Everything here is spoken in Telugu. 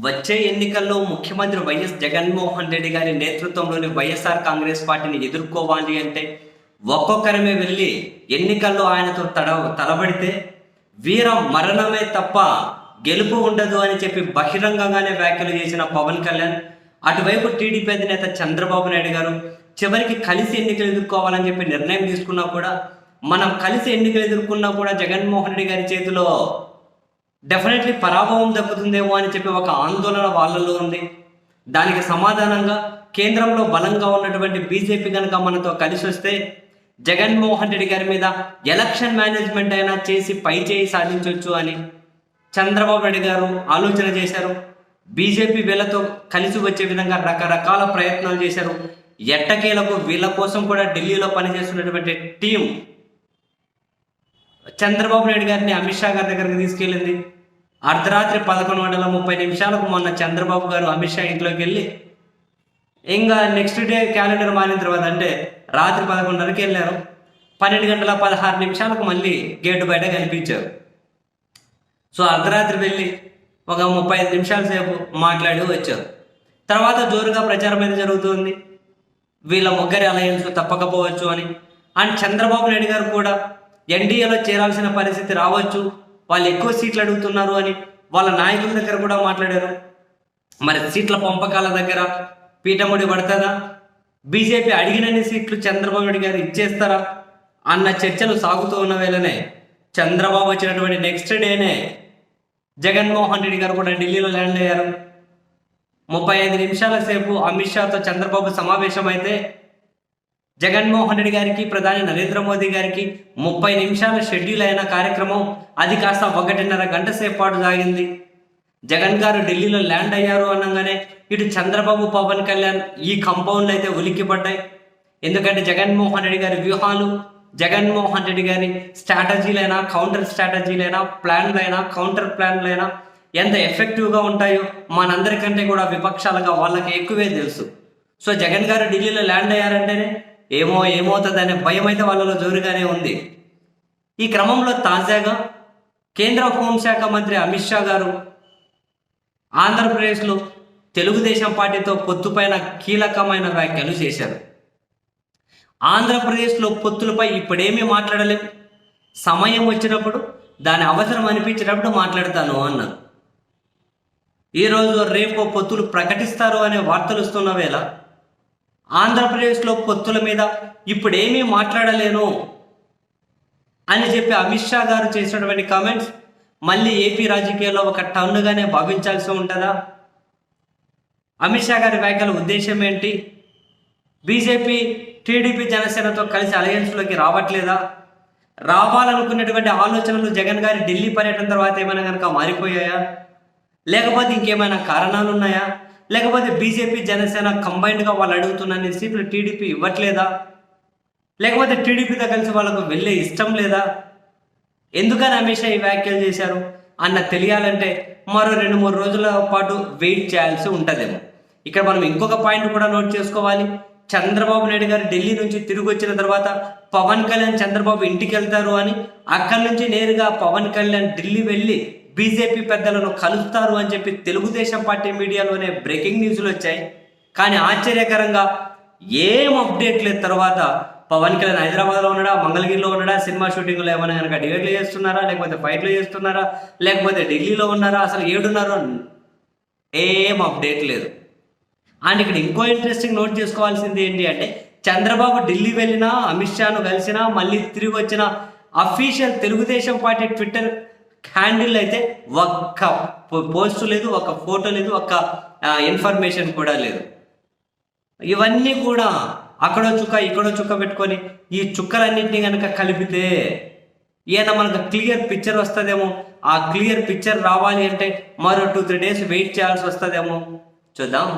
వచ్చే ఎన్నికల్లో ముఖ్యమంత్రి వైఎస్ జగన్మోహన్ రెడ్డి గారి నేతృత్వంలోని వైఎస్ఆర్ కాంగ్రెస్ పార్టీని ఎదుర్కోవాలి అంటే ఒక్కొక్కరమే వెళ్ళి ఎన్నికల్లో ఆయనతో తడ తలబడితే వీర మరణమే తప్ప గెలుపు ఉండదు అని చెప్పి బహిరంగంగానే వ్యాఖ్యలు చేసిన పవన్ కళ్యాణ్ అటువైపు టీడీపీ అధినేత చంద్రబాబు నాయుడు గారు చివరికి కలిసి ఎన్నికలు ఎదుర్కోవాలని చెప్పి నిర్ణయం తీసుకున్నా కూడా మనం కలిసి ఎన్నికలు ఎదుర్కొన్నా కూడా జగన్మోహన్ రెడ్డి గారి చేతిలో డెఫినెట్లీ పరాభవం దక్కుతుందేమో అని చెప్పి ఒక ఆందోళన వాళ్ళల్లో ఉంది. దానికి సమాధానంగా కేంద్రంలో బలంగా ఉన్నటువంటి బీజేపీ కనుక మనతో కలిసి వస్తే జగన్మోహన్ రెడ్డి గారి మీద ఎలక్షన్ మేనేజ్మెంట్ అయినా చేసి పై చేయి సాధించవచ్చు అని చంద్రబాబు నాయుడు గారు ఆలోచన చేశారు. బీజేపీ వీళ్ళతో కలిసి వచ్చే విధంగా రకరకాల ప్రయత్నాలు చేశారు. ఎట్టకేలకు వీళ్ళ కోసం కూడా ఢిల్లీలో పనిచేస్తున్నటువంటి టీం చంద్రబాబు నాయుడు గారిని అమిత్ షా గారి దగ్గరికి తీసుకెళ్ళింది. అర్ధరాత్రి పదకొండు గంటల ముప్పై నిమిషాలకు మొన్న చంద్రబాబు గారు అమిత్ షా ఇంట్లోకి వెళ్ళి ఇంకా నెక్స్ట్ డే క్యాలెండర్ మారిన తర్వాత అంటే రాత్రి పదకొండున్నరకి వెళ్ళారు. పన్నెండు గంటల పదహారు నిమిషాలకు మళ్ళీ గేటు బయట కనిపించారు. సో అర్ధరాత్రి వెళ్ళి ఒక ముప్పై ఐదు నిమిషాల సేపు మాట్లాడి వచ్చారు. తర్వాత జోరుగా ప్రచారం అయితే జరుగుతుంది. వీళ్ళ ముగ్గురి అలయన్స్ తప్పకపోవచ్చు అని. అండ్ చంద్రబాబు నాయుడు గారు కూడా ఎన్డీఏలో చేరాల్సిన పరిస్థితి రావచ్చు. వాళ్ళు ఎక్కువ సీట్లు అడుగుతున్నారు అని వాళ్ళ నాయకుల దగ్గర కూడా మాట్లాడారు. మరి సీట్ల పంపకాల దగ్గర పీఠముడి పడుతుందా? బీజేపీ అడిగినన్ని సీట్లు చంద్రబాబు నాయుడు గారు ఇచ్చేస్తారా? అన్న చర్చలు సాగుతూ ఉన్న వేళనే చంద్రబాబు వచ్చినటువంటి నెక్స్ట్ డేనే జగన్మోహన్ రెడ్డి గారు కూడా ఢిల్లీలో ల్యాండ్ అయ్యారు. ముప్పై ఐదు నిమిషాల సేపు అమిత్ షాతో చంద్రబాబు సమావేశం అయితే జగన్మోహన్ రెడ్డి గారికి ప్రధాని నరేంద్ర మోదీ గారికి ముప్పై నిమిషాల షెడ్యూల్ అయిన కార్యక్రమం అది కాస్త ఒకటిన్నర గంట సేపు పాటు సాగింది జగన్ గారు ఢిల్లీలో ల్యాండ్ అయ్యారు అనగానే ఇటు చంద్రబాబు పవన్ కళ్యాణ్ ఈ కంపౌండ్లు అయితే ఉలిక్కిపడ్డాయి. ఎందుకంటే జగన్మోహన్ రెడ్డి గారి వ్యూహాలు జగన్మోహన్ రెడ్డి గారి స్ట్రాటజీలైనా కౌంటర్ స్ట్రాటజీలైనా ప్లాన్లైనా కౌంటర్ ప్లాన్లైనా ఎంత ఎఫెక్టివ్గా ఉంటాయో మనందరికంటే కూడా విపక్షాలుగా వాళ్ళకి ఎక్కువే తెలుసు. సో జగన్ గారు ఢిల్లీలో ల్యాండ్ అయ్యారంటేనే ఏమో ఏమవుతుందనే భయం అయితే వాళ్ళలో జోరుగానే ఉంది. ఈ క్రమంలో తాజాగా కేంద్ర హోంశాఖ మంత్రి అమిత్ షా గారు ఆంధ్రప్రదేశ్లో తెలుగుదేశం పార్టీతో పొత్తుపైన కీలకమైన వ్యాఖ్యలు చేశారు. ఆంధ్రప్రదేశ్లో పొత్తులపై ఇప్పుడేమీ మాట్లాడలేం. సమయం వచ్చినప్పుడు దాని అవసరం అనిపించినప్పుడు మాట్లాడతాను అన్నారు. ఈరోజు రేపు పొత్తులు ప్రకటిస్తారు అనే వార్తలు వస్తున్న వేళ ఆంధ్రప్రదేశ్లో పొత్తుల మీద ఇప్పుడేమీ మాట్లాడలేను అని చెప్పి అమిత్ షా గారు చేసినటువంటి కామెంట్స్ మళ్ళీ ఏపీ రాజకీయాల్లో ఒక టన్నుగానే భావించాల్సి ఉంటుందా? అమిత్ షా గారి వ్యాఖ్యల ఉద్దేశం ఏంటి? బీజేపీ టీడీపీ జనసేనతో కలిసి అలయన్స్లోకి రావట్లేదా? రావాలనుకున్నటువంటి ఆలోచనలు జగన్ గారి ఢిల్లీ పర్యటన తర్వాత ఏమైనా కనుక మారిపోయాయా? లేకపోతే ఇంకేమైనా కారణాలు ఉన్నాయా లేకపోతే బీజేపీ జనసేన కంబైన్డ్గా వాళ్ళు అడుగుతున్న సీట్లు టీడీపీ ఇవ్వట్లేదా? లేకపోతే టీడీపీతో కలిసి వాళ్ళకు వెళ్ళే ఇష్టం లేదా? ఎందుకని అమిత్ షా ఈ వ్యాఖ్యలు చేశారు? అన్న తెలియాలంటే మరో రెండు మూడు రోజుల పాటు వెయిట్ చేయాల్సి ఉంటుందేమో. ఇక్కడ మనం ఇంకొక పాయింట్ కూడా నోట్ చేసుకోవాలి. చంద్రబాబు నాయుడు గారు ఢిల్లీ నుంచి తిరిగి వచ్చిన తర్వాత పవన్ కళ్యాణ్ చంద్రబాబు ఇంటికి వెళ్తారు అని అక్కడి నుంచి నేరుగా పవన్ కళ్యాణ్ ఢిల్లీ వెళ్ళి బీజేపీ పెద్దలను కలుస్తారు అని చెప్పి తెలుగుదేశం పార్టీ మీడియాలోనే బ్రేకింగ్ న్యూస్లు వచ్చాయి. కానీ ఆశ్చర్యకరంగా ఏం అప్డేట్ లేదు. తర్వాత పవన్ కళ్యాణ్ హైదరాబాద్లో ఉన్నాడా మంగళగిరిలో ఉన్నాడా సినిమా షూటింగ్లో ఏమైనా కనుక డిబేట్లు చేస్తున్నారా లేకపోతే ఫైట్లు చేస్తున్నారా లేకపోతే ఢిల్లీలో ఉన్నారా అసలు ఏడున్నారో ఏం అప్డేట్ లేదు. అండ్ ఇక్కడ ఇంకో ఇంట్రెస్టింగ్ నోట్ చేసుకోవాల్సింది ఏంటి అంటే చంద్రబాబు ఢిల్లీ వెళ్ళినా అమిత్ షాను కలిసినా మళ్ళీ తిరిగి వచ్చిన official Telugu Desam party Twitter handle అయితే ఒక్క పోస్ట్ లేదు ఒక ఫోటో లేదు ఒక్క ఇన్ఫర్మేషన్ కూడా లేదు. ఇవన్నీ కూడా అక్కడో చుక్క ఇక్కడో చుక్క పెట్టుకొని ఈ చుక్కలన్నింటినీ కనుక కలిపితే ఏదైనా మనకు క్లియర్ పిక్చర్ వస్తుందేమో. ఆ క్లియర్ పిక్చర్ రావాలి అంటే మరో టూ త్రీ డేస్ వెయిట్ చేయాల్సి వస్తుందేమో. చూద్దాం.